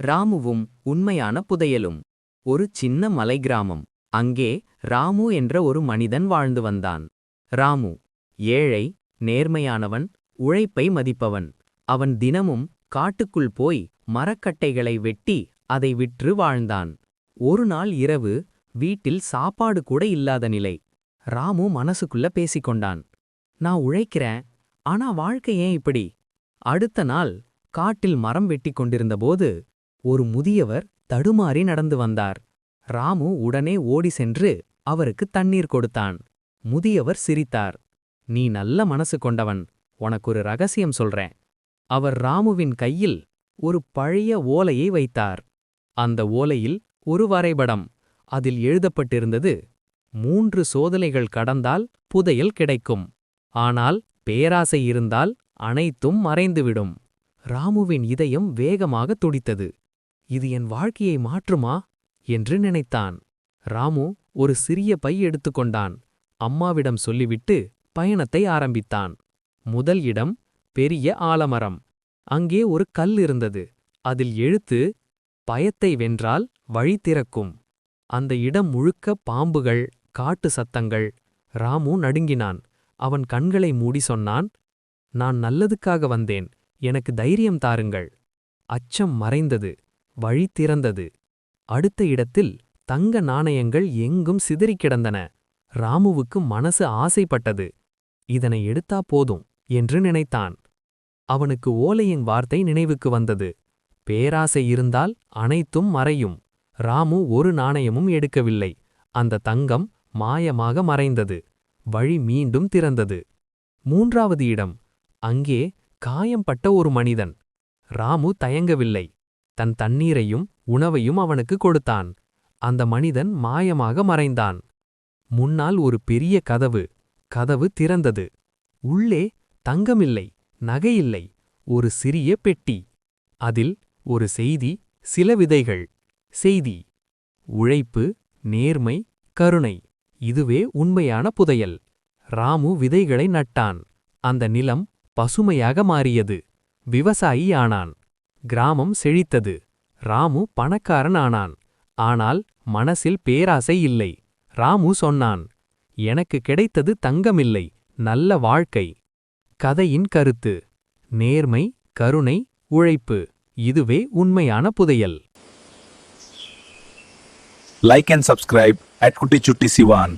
ராமுவும் உண்மையான புதையலும். ஒரு சின்ன மலை கிராமம் அங்கே ராமு என்ற ஒரு மனிதன் வாழ்ந்து வந்தான். ராமு ஏழை நேர்மையானவன் உழைப்பை மதிப்பவன். அவன் தினமும் காட்டுக்குள் போய் மரக்கட்டைகளை வெட்டி அதை விற்று வாழ்ந்தான். ஒரு நாள் இரவு வீட்டில் சாப்பாடு கூட இல்லாத நிலை. ராமு மனசுக்குள்ள பேசிக்கொண்டான். நான் உழைக்கிறேன் ஆனா வாழ்க்கை ஏன் இப்படி? அடுத்த நாள் காட்டில் மரம் வெட்டி கொண்டிருந்தபோது ஒரு முதியவர் தடுமாறி நடந்து வந்தார். ராமு உடனே ஓடி சென்று அவருக்கு தண்ணீர் கொடுத்தான். முதியவர் சிரித்தார். நீ நல்ல மனசு கொண்டவன். உனக்கொரு ரகசியம் சொல்றேன். அவர் ராமுவின் கையில் ஒரு பழைய ஓலையை வைத்தார். அந்த ஓலையில் ஒரு வரைபடம். அதில் எழுதப்பட்டிருந்தது மூன்று சோதனைகள் கடந்தால் புதையல் கிடைக்கும். ஆனால் பேராசை இருந்தால் அனைத்தும் மறைந்துவிடும். ராமுவின் இதயம் வேகமாக துடித்தது. இது என் வாழ்க்கையை மாற்றுமா? என்று நினைத்தான். ராமு ஒரு சிறிய பை எடுத்துக்கொண்டான் அம்மாவிடம் சொல்லிவிட்டு பயணத்தை ஆரம்பித்தான். முதல் இடம் பெரிய ஆலமரம். அங்கே ஒரு கல் இருந்தது. அதில் எழுத்து பயத்தை வென்றால் வழி திறக்கும் அந்த இடம் முழுக்க பாம்புகள் காட்டு சத்தங்கள். ராமு நடுங்கினான். அவன் கண்களை மூடி சொன்னான் நான் நல்லதுக்காக வந்தேன். எனக்கு தைரியம் தாருங்கள் அச்சம் மறைந்தது. வழி திறந்தது. அடுத்த இடத்தில் தங்க நாணயங்கள் எங்கும் சிதறிக் கிடந்தன. ராமுவுக்கு மனசு ஆசைப்பட்டது. இதனை எடுத்தா போதும் என்று நினைத்தான். அவனுக்கு ஓலையின் வார்த்தை நினைவுக்கு வந்தது. பேராசை இருந்தால் அனைத்தும் மறையும். ராமு ஒரு நாணயமும் எடுக்கவில்லை. அந்த தங்கம் மாயமாக மறைந்தது. வழி மீண்டும் திறந்தது. மூன்றாவது இடம். அங்கே காயம்பட்ட ஒரு மனிதன். ராமு தயங்கவில்லை. தன் தண்ணீரையும் உணவையும் அவனுக்கு கொடுத்தான். அந்த மனிதன் மாயமாக மறைந்தான். முன்னால் ஒரு பெரிய கதவு கதவு திறந்தது. உள்ளே தங்கமில்லை நகையில்லை ஒரு சிறிய பெட்டி. அதில் ஒரு செய்தி சில விதைகள். செய்தி உழைப்பு நேர்மை கருணை. இதுவே உண்மையான புதையல். ராமு விதைகளை நட்டான். அந்த நிலம் பசுமையாக மாறியது. விவசாயி ஆனான் கிராமம் செழித்தது. ராமு பணக்காரன் ஆனான் ஆனால் மனசில் பேராசை இல்லை. ராமு சொன்னான் எனக்கு கிடைத்தது தங்கமில்லை நல்ல வாழ்க்கை. கதையின் கருத்து நேர்மை கருணை உழைப்பு இதுவே உண்மையான புதையல். லைக் அண்ட் சப்ஸ்கிரைப் அட் குட்டி சுட்டி சிவான்